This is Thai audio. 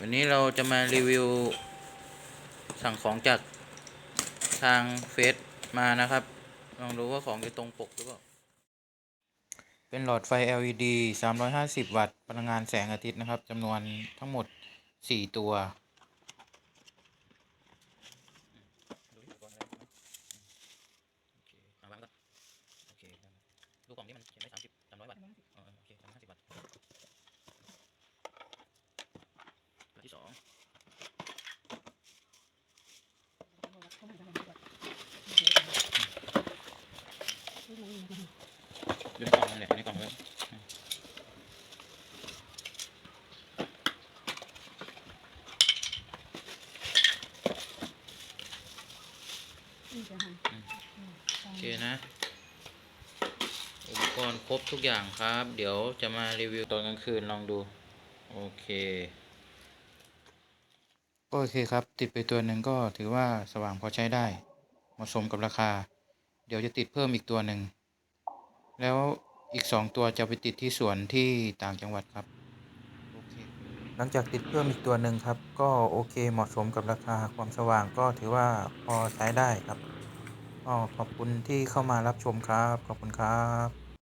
วันนี้เราจะมารีวิว สั่งของจากทางเฟซมานะครับ ลองดูว่าของจะตรงปกหรือเปล่า เป็นหลอดไฟ LED 350 วัตต์ พลังงานแสงอาทิตย์นะครับจำนวนทั้งหมด 4 ตัว ดูกล่องนี้มันเขียนไว้30 อยู่ในกล่องนั่นแหละอยู่ในกล่องเลยโอเคนะ อุปกรณ์ครบทุกอย่างครับ เดี๋ยวจะมารีวิวตอนกลางคืนลองดู โอเค โอเคครับ ติดไปตัวหนึ่งก็ถือว่าสว่างพอใช้ได้ เหมาะสมกับราคา เดี๋ยวจะติดเพิ่มอีกตัวหนึ่ง แล้วอีกสองตัวจะไปติดที่สวนที่ต่างจังหวัดครับ โอเค หลังจากติดเพิ่มอีกตัวหนึ่งครับ ก็โอเคเหมาะสมกับราคาความสว่างก็ถือว่าพอใช้ได้ครับก็ขอบคุณที่เข้ามารับชมครับ ขอบคุณครับ